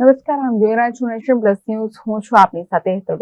નમસ્કાર, આમ જોઈ રહ્યા છું નેશન પ્લસ ન્યૂઝ. હું છું આપની સાથે હેતલ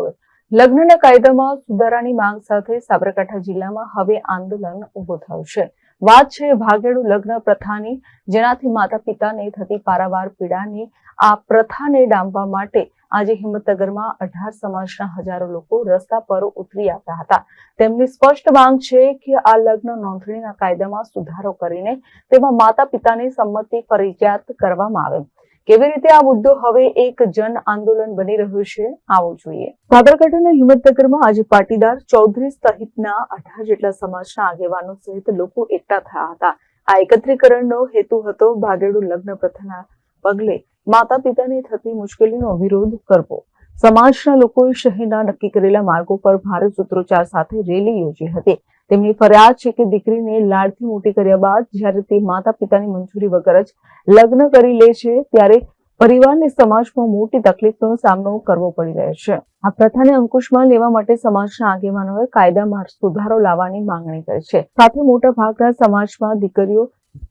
લગ્નના કાયદામાં સુધારાની માંગ સાથે સાબરકાંઠા જિલ્લામાં હવે આંદોલન ઊભો થયું વાત છે ભાગેડુ લગ્ન પ્રથાની, જેનાથી માતા પિતાને થતી પારાવાર પીડાની આ પ્રથાને ડામવા માટે આજે હિંમતનગરમાં અઢાર સમાજના હજારો લોકો રસ્તા પર ઉતરી આવ્યા હતા. તેમની સ્પષ્ટ માંગ છે કે આ લગ્ન નોંધણીના કાયદામાં સુધારો કરીને તેમાં માતા પિતાની સંમતિ ફરજિયાત કરવામાં આવે. કેવી રીતે આ મુદ્દો હવે એક જન આંદોલન બની રહ્યું છે, આવો જોઈએ. સાબરકાંઠાના હિંમતનગરમાં આજે પાટીદાર ચૌધરી સહિતના અઢાર જેટલા સમાજના આગેવાનો સહિત લોકો એકઠા થયા હતા. આ એકત્રીકરણનો હેતુ હતો ભાગેડુ લગ્ન પ્રથાના પગલે માતા પિતાને થતી મુશ્કેલીનો વિરોધ કરવો. સમાજના લોકોએ શહેરના નક્કી કરેલા માર્ગો પર ભારે સૂત્રોચ્ચાર સાથે રેલી યોજી હતી. તેમની ફરિયાદ છે કે દીકરીને લાડથી મોટી કર્યા બાદ જ્યારે તે માતા પિતાની મંજૂરી વગર જ લગ્ન કરી લે છે, ત્યારે પરિવારને સમાજમાં મોટી તકલીફનો સામનો કરવો પડી રહ્યો છે. આ પ્રથાને અંકુશમાં લેવા માટે સમાજના આગેવાનોએ કાયદામાં સુધારો લાવવાની માંગણી કરી છે. સાથે મોટા ભાગના સમાજમાં દીકરીઓ,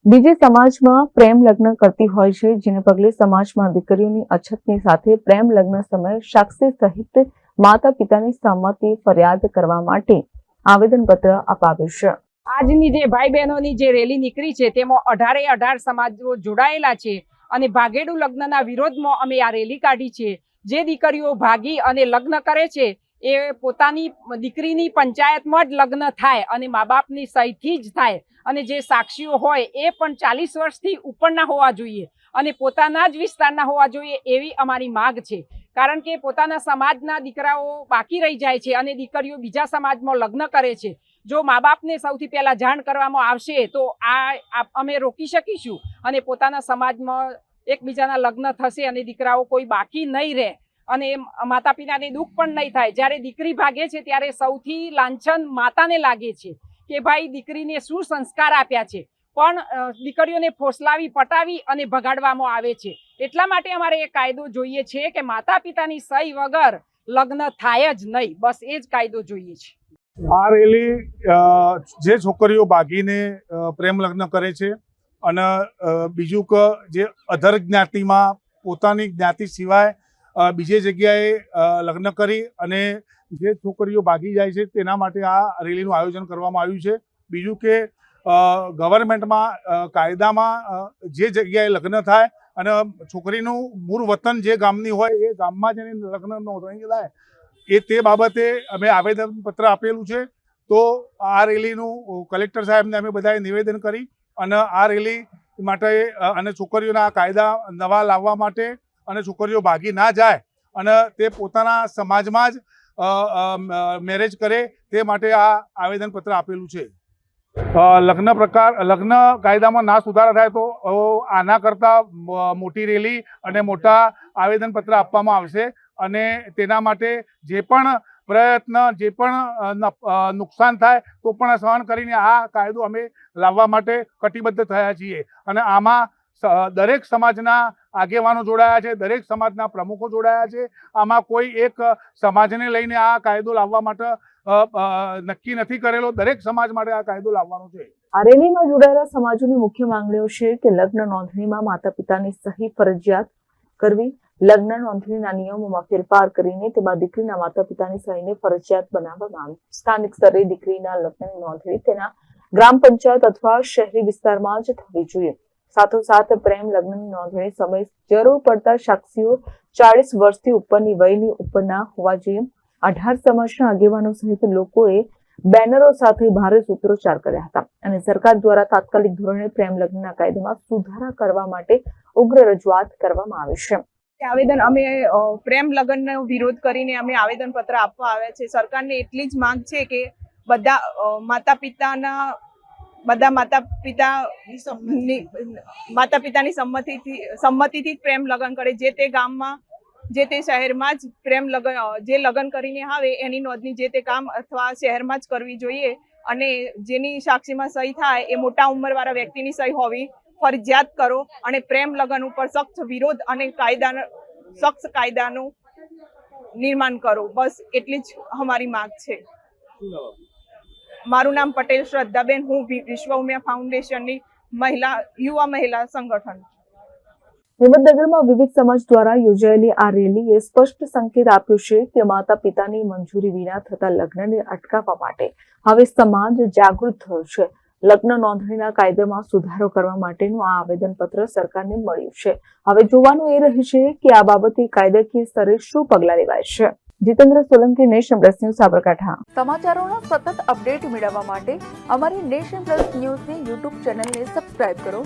બીજી સમાજમાં પ્રેમ લગ્ન કરતી હોય છે, જેને પગલે સમાજમાં દીકરીઓની અછતની સાથે પ્રેમ લગ્ન સમયે સાક્ષી સહિત માતા પિતાની સંમતિ ફરિયાદ કરવા માટે આવેદનપત્ર અપાવ્યું છે. આજની જે ભાઈ બહેનોની જે રેલી નીકળી છે, તેમાં અઢારે અઢાર સમાજો જોડાયેલા છે અને ભાગેડુ લગ્નના વિરોધમાં અમે આ રેલી કાઢી છે. જે દીકરીઓ ભાગી અને લગ્ન કરે છે, એ પોતાની દીકરીની પંચાયતમાં જ લગ્ન થાય અને મા બાપની સહીથી જ થાય. અને જે સાક્ષીઓ હોય, એ પણ ચાલીસ વર્ષથી ઉપરના હોવા જોઈએ અને પોતાના જ વિસ્તારના હોવા જોઈએ એવી અમારી માગ છે. કારણ કે પોતાના સમાજના દીકરાઓ બાકી રહી જાય છે અને દીકરીઓ બીજા સમાજમાં લગ્ન કરે છે. જો મા બાપને સૌથી પહેલાં જાણ કરવામાં આવશે તો આ અમે રોકી શકીશું અને પોતાના સમાજમાં એકબીજાના લગ્ન થશે અને દીકરાઓ કોઈ બાકી નહીં રહે અને માતા પિતાને દુઃખ પણ નહીં થાય. જ્યારે દીકરી ભાગે છે ત્યારે સૌથી લાંછન માતાને લાગે છે કે ભાઈ દીકરીને શું સંસ્કાર આપ્યા છે? પણ દીકરીઓને ફોસલાવી, પટાવી અને ભગાડવામાં આવે છે. એટલા માટે અમારે એ કાયદો જોઈએ છે કે માતા પિતાની સહી વગર લગ્ન થાય જ નહીં. બસ એ જ કાયદો જોઈએ છે. આ રેલી જે છોકરીઓ ભાગીને પ્રેમ લગ્ન કરે છે અને બીજું કે, જે અધર જ્ઞાતિમાં પોતાની જ્ઞાતિ સિવાય બીજે જગ્યાએ લગ્ન કરી અને જે છોકરીઓ ભાગી જાય છે, તેના માટે આ રેલીનું આયોજન કરવામાં આવ્યું છે. બીજું કે ગવર્મેન્ટમાં કાયદામાં જે જગ્યાએ લગ્ન થાય અને છોકરીનું મૂળ વતન જે ગામની હોય એ ગામમાં જઈને લગ્ન નોંધણી થાય એ તે બાબતે અમે આવેદનપત્ર આપેલું છે. તો આ રેલીનું કલેક્ટર સાહેબને અમે બધાએ નિવેદન કરી અને આ રેલી માટે અને છોકરીઓના કાયદા નવા લાવવા માટે અને છોકરીઓ ભાગી ના જાય અને તે પોતાના સમાજમાં જ મેરેજ કરે તે માટે આ આવેદનપત્ર આપેલું છે. લગ્ન પ્રકાર, લગ્ન કાયદામાં ના સુધારા થાય તો આના કરતાં મોટી રેલી અને મોટા આવેદનપત્ર આપવામાં આવશે અને તેના માટે જે પણ પ્રયત્ન, જે પણ નુકસાન થાય તો પણ સહન કરીને આ કાયદો અમે લાવવા માટે કટિબદ્ધ થયા છીએ. અને આમાં દરેક સમાજના આગેવાનો જોડાયા છે, દરેક સમાજના પ્રમુખો જોડાયા છે. આમાં કોઈ એક સમાજને લઈને આ કાયદો લાવવા માટે નક્કી નથી કરેલો. દરેક સમાજ માટે આ કાયદો લાવવાનો છે. આ જોડાયેલા સમાજોની મુખ્ય માંગણીઓ છે કે લગ્ન નોંધણીમાં માતા પિતાની સહી ફરજિયાત કરવી. લગ્ન નોંધણીના નિયમોમાં ફેરફાર કરીને તેમાં દીકરીના માતા પિતાની સહીને ફરજિયાત બનાવવામાં આવી. સ્થાનિક સ્તરે દીકરીના લગ્નની નોંધણી તેના ગ્રામ પંચાયત અથવા શહેરી વિસ્તારમાં જ થવી જોઈએ. સાથોસાથ પ્રેમ લગ્નની નોંધણી સમય જરૂર પડતા સાક્ષીઓ ચાળીસ વર્ષથી ઉપરની વયની ઉપરના હોવા જોઈએ. અઢાર સમાજના આગેવાનો સહિત લોકોએ બેનરો સાથે ભારે સૂત્રોચ્ચાર કર્યા હતા અને સરકાર દ્વારા તાત્કાલિક ધોરણે પ્રેમ લગ્નના કાયદામાં સુધારા કરવા માટે ઉગ્ર રજૂઆત કરવામાં આવી છે. આવેદન અમે પ્રેમ લગ્નનો વિરોધ કરીને અમે આવેદન પત્ર આપવા આવ્યા છે. સરકારને એટલી જ માંગ છે કે બધા માતા પિતાના બધા માતા પિતા માતા પિતાની સંમતિથી સંમતિથી જ પ્રેમ લગ્ન કરે. જે તે ગામમાં જે તે શહેરમાં જ પ્રેમ લગ્ન, જે લગ્ન કરીને આવે એની નોંધણી જે તે કામ અથવા શહેરમાં જ કરવી જોઈએ અને જેની સાક્ષીમાં સહી થાય એ મોટા ઉંમરવાળા વ્યક્તિની સહી હોવી ફરજિયાત કરો અને પ્રેમ લગ્ન ઉપર સખ્ત વિરોધ અને કાયદા સખ્ત કાયદાનું નિર્માણ કરો. બસ એટલી જ અમારી માંગ છે. મારું નામ પટેલ શ્રદ્ધાબેન, હું વિશ્વ ઉમિયા ફાઉન્ડેશનની મહિલા, યુવા મહિલા સંગઠન. હિંમતનગરમાં વિવિધ સમાજ દ્વારા યોજાયેલી આ રેલીએ સ્પષ્ટ સંકેત આપ્યો છે કે માતા પિતાની મંજૂરી વિના થતા લગ્નને અટકાવવા માટે હવે સમાજ જાગૃત થયો છે. લગ્ન નોંધણીના કાયદામાં સુધારો કરવા માટેનું આ આવેદનપત્ર સરકારને મળ્યું છે. હવે જોવાનું એ રહે છે કે આ બાબતે કાયદાકીય સ્તરે શું પગલાં લેવાય છે? Jitendra Solanki, nation plus news, Sabarkantha. સમાચારોના સતત અપડેટ મેળવવા માટે અમારી નેશન પ્લસ ન્યૂઝની યુટ્યુબ ચેનલને સબસ્ક્રાઇબ કરો.